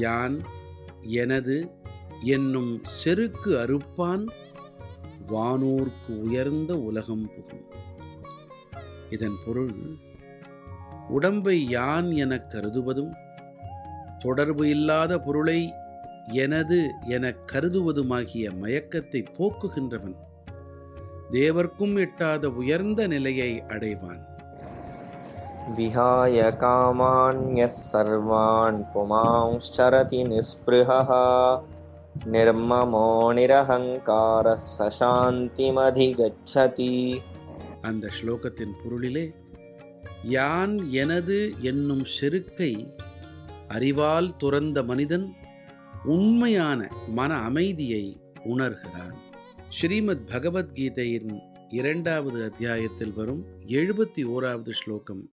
யான் எனது என்னும் செருக்கு அறுப்பான் வானோர்க்கு உயர்ந்த உலகம் புகும். இதன் பொருள் உடம்பை யான் எனக் கருதுவதும் தொடர்பு இல்லாத பொருளை எனது எனக் கருதுவதுமாகிய மயக்கத்தை போக்குகின்றவன். தேவர்க்கும் எட்டாத உயர்ந்த நிலையை அடைவான். विहाय कामान्यः सर्वान् पुमांश्चरति निःस्पृहः निर्ममो निरहङ्कारः स शान्तिमधिगच्छति அந்த ஸ்லோகத்தின் பொருளிலே யான் எனது என்னும் செருக்கை அறிவால் துறந்த மனிதன் உண்மையான மன அமைதியை உணர்கிறான் ஸ்ரீமத் பகவத்கீதையின் இரண்டாவது அத்தியாயத்தில் வரும் எழுபத்தி ஓராவது ஸ்லோகம்